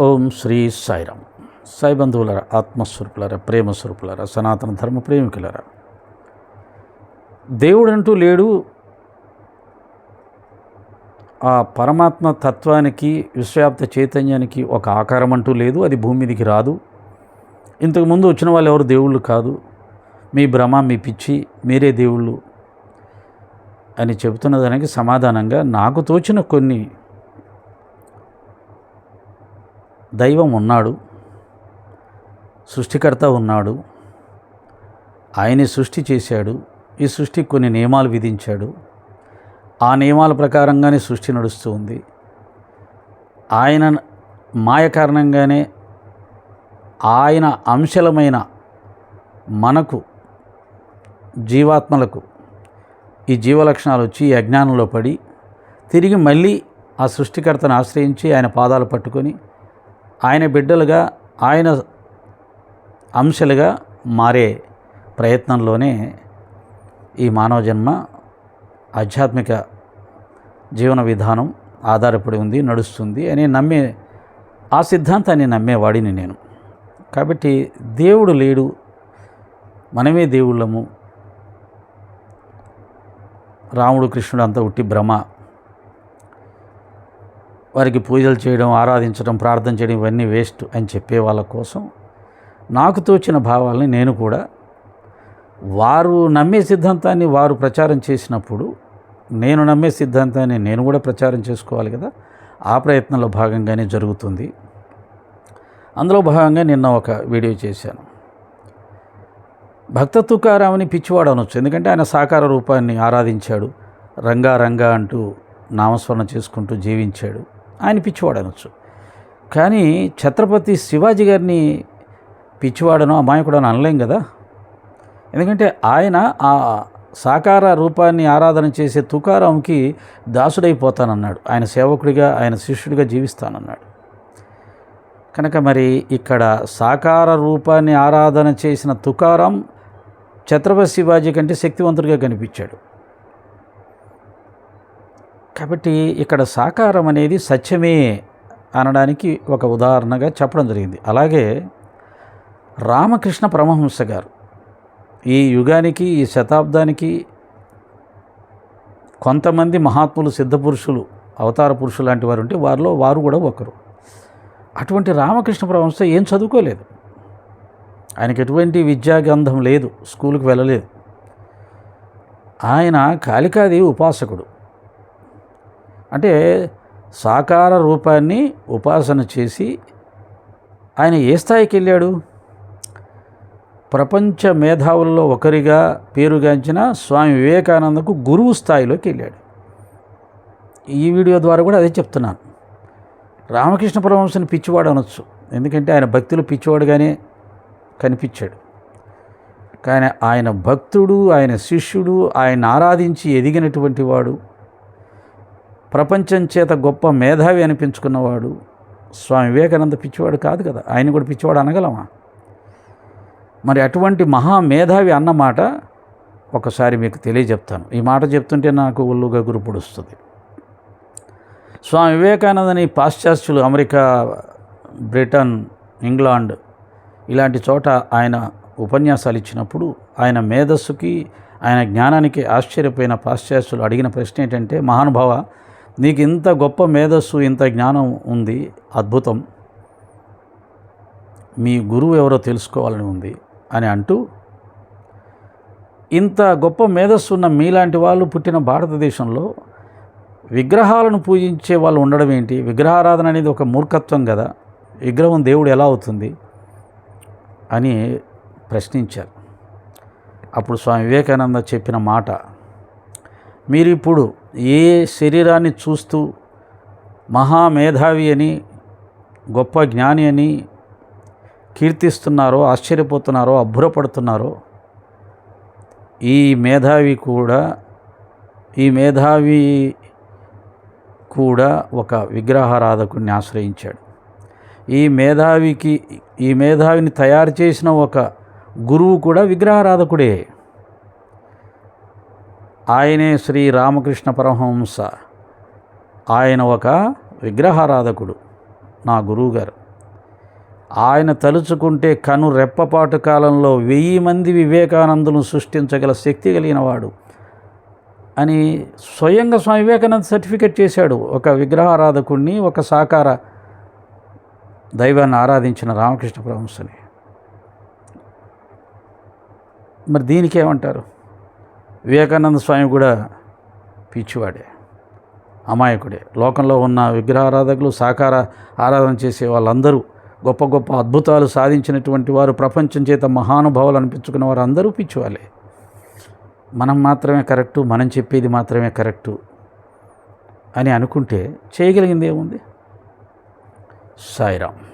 ఓం శ్రీ సాయిరామ్. సాయి బంధువులరా ఆత్మస్వరూపులరా ప్రేమ స్వరూపులరా సనాతన ధర్మ ప్రేమికులరా. దేవుడంటూ లేడు. ఆ పరమాత్మ తత్వానికి విశ్వవ్యాప్త చైతన్యానికి ఒక ఆకారం అంటూ లేదు. అది భూమి మీదకి రాదు. ఇంతకుముందు వచ్చిన వాళ్ళు ఎవరు? దేవుళ్ళు కాదు. మీ భ్రమ మీ పిచ్చి మీరే దేవుళ్ళు అని చెబుతున్న దానికి సమాధానంగా నాకు తోచిన కొన్ని దైవం ఉన్నాడు సృష్టికర్త ఉన్నాడు ఆయనే సృష్టి చేశాడు ఈ సృష్టికి కొన్ని నియమాలు విధించాడు. ఆ నియమాల ప్రకారంగానే సృష్టి నడుస్తూ ఉంది. ఆయన మాయ కారణంగానే ఆయన అంశలమైన మనకు జీవాత్మలకు ఈ జీవలక్షణాలు వచ్చి ఈ అజ్ఞానంలో పడి తిరిగి మళ్ళీ ఆ సృష్టికర్తను ఆశ్రయించి ఆయన పాదాలు పట్టుకొని ఆయన బిడ్డలుగా ఆయన అంశలుగా మారే ప్రయత్నంలోనే ఈ మానవ జన్మ ఆధ్యాత్మిక జీవన విధానం ఆధారపడి ఉంది నడుస్తుంది అని నమ్మే ఆ సిద్ధాంతాన్ని నమ్మేవాడిని నేను. కాబట్టి దేవుడు లేడు మనమే దేవుళ్ళము. రాముడు కృష్ణుడు అంతా ఉట్టి భ్రమ వారికి పూజలు చేయడం ఆరాధించడం ప్రార్థన చేయడం ఇవన్నీ వేస్ట్ అని చెప్పే వాళ్ళ కోసం నాకు తోచిన భావాల్ని నేను కూడా వారు నమ్మే సిద్ధాంతాన్ని వారు ప్రచారం చేసినప్పుడు నేను నమ్మే సిద్ధాంతాన్ని నేను కూడా ప్రచారం చేసుకోవాలి కదా ఆ ప్రయత్నంలో భాగంగానే జరుగుతుంది. అందులో భాగంగా నిన్న ఒక వీడియో చేశాను. భక్త తుకారామని పిచ్చివాడు అనొచ్చు ఎందుకంటే ఆయన సాకార రూపాన్ని ఆరాధించాడు రంగా రంగా అంటూ నామస్మరణ చేసుకుంటూ జీవించాడు. ఆయన పిచ్చివాడు అనొచ్చు. కానీ ఛత్రపతి శివాజీ గారిని పిచ్చివాడనో అమాయకుడనో అనలేం కదా? ఎందుకంటే ఆయన ఆ సాకార రూపాన్ని ఆరాధన చేసే తుకారాంకి దాసుడైపోతానన్నాడు. ఆయన సేవకుడిగా ఆయన శిష్యుడిగా జీవిస్తానన్నాడు. కనుక మరి ఇక్కడ సాకార రూపాన్ని ఆరాధన చేసిన తుకారాం ఛత్రపతి శివాజీ కంటే శక్తివంతుడిగా కనిపించాడు. కాబట్టి ఇక్కడ సాకారం అనేది సత్యమే అనడానికి ఒక ఉదాహరణగా చెప్పడం జరిగింది. అలాగే రామకృష్ణ పరమహంస గారు ఈ యుగానికి ఈ శతాబ్దానికి కొంతమంది మహాత్ములు సిద్ధపురుషులు అవతార పురుషులు లాంటి వారు ఉంటే వారిలో వారు కూడా ఒకరు. అటువంటి రామకృష్ణ పరమహంస ఏం చదువుకోలేదు. ఆయనకి ఎటువంటి విద్యాగంధం లేదు స్కూల్కి వెళ్ళలేదు. ఆయన కాళికాదేవి ఉపాసకుడు. అంటే సాకార రూపాన్ని ఉపాసన చేసి ఆయన ఏ స్థాయికి వెళ్ళాడు? ప్రపంచ మేధావుల్లో ఒకరిగా పేరుగాంచిన స్వామి వివేకానందకు గురువు స్థాయిలోకి వెళ్ళాడు. ఈ వీడియో ద్వారా కూడా అదే చెప్తున్నాను. రామకృష్ణ పరమహంసని పిచ్చివాడు అనొచ్చు. ఎందుకంటే ఆయన భక్తులు పిచ్చివాడుగానే కనిపించాడు. కానీ ఆయన భక్తుడు ఆయన శిష్యుడు ఆయన ఆరాధించి ఎదిగినటువంటి వాడు ప్రపంచం చేత గొప్ప మేధావి అనిపించుకున్నవాడు స్వామి వివేకానంద పిచ్చివాడు కాదు కదా. ఆయన కూడా పిచ్చివాడు అనగలమా? మరి అటువంటి మహా మేధావి అన్నమాట ఒకసారి మీకు తెలియజెప్తాను. ఈ మాట చెప్తుంటే నాకు ఒళ్ళుగా గురుపుడుస్తుంది. స్వామి వివేకానందని పాశ్చాత్యులు అమెరికా బ్రిటన్ ఇంగ్లాండ్ ఇలాంటి చోట ఆయన ఉపన్యాసాలు ఇచ్చినప్పుడు ఆయన మేధస్సుకి ఆయన జ్ఞానానికి ఆశ్చర్యపోయిన పాశ్చాత్యులు అడిగిన ప్రశ్న ఏంటంటే మహానుభావ నీకు ఇంత గొప్ప మేధస్సు ఇంత జ్ఞానం ఉంది అద్భుతం. మీ గురువు ఎవరో తెలుసుకోవాలని ఉంది అని అంటూ ఇంత గొప్ప మేధస్సు ఉన్న మీలాంటి వాళ్ళు పుట్టిన భారతదేశంలో విగ్రహాలను పూజించే వాళ్ళు ఉండడం ఏంటి? విగ్రహారాధన అనేది ఒక మూర్ఖత్వం కదా. విగ్రహం దేవుడు ఎలా అవుతుంది అని ప్రశ్నించారు. అప్పుడు స్వామి వివేకానంద చెప్పిన మాట మీరు ఇప్పుడు ఏ శరీరాన్ని చూస్తూ మహామేధావి అని గొప్ప జ్ఞాని అని కీర్తిస్తున్నారో ఆశ్చర్యపోతున్నారో అబ్బురపడుతున్నారో ఈ మేధావి కూడా ఈ మేధావి కూడా ఒక విగ్రహారాధకుడిని ఆశ్రయించాడు. ఈ మేధావికి ఈ మేధావిని తయారు చేసిన ఒక గురువు కూడా విగ్రహారాధకుడే. ఆయనే శ్రీ రామకృష్ణ పరమహంస. ఆయన ఒక విగ్రహారాధకుడు నా గురువుగారు. ఆయన తలుచుకుంటే కను రెప్పపాటు కాలంలో వెయ్యి మంది వివేకానందులను సృష్టించగల శక్తి కలిగినవాడు అని స్వయంగా స్వామి వివేకానంద సర్టిఫికేట్ చేశాడు. ఒక విగ్రహారాధకుడిని ఒక సాకార దైవాన్ని ఆరాధించిన రామకృష్ణ పరమహంసని. మరి దీనికి ఏమంటారు? వివేకానంద స్వామి కూడా పిచ్చివాడే అమాయకుడే. లోకంలో ఉన్న విగ్రహారాధకులు సాకార ఆరాధన చేసే వాళ్ళందరూ గొప్ప గొప్ప అద్భుతాలు సాధించినటువంటి వారు ప్రపంచం చేత మహానుభావులు అనిపించుకున్న వారు అందరూ పిచ్చివాళ్ళే. మనం మాత్రమే కరెక్టు మనం చెప్పేది మాత్రమే కరెక్టు అని అనుకుంటే చేయగలిగింది ఏముంది? సాయిరామ్.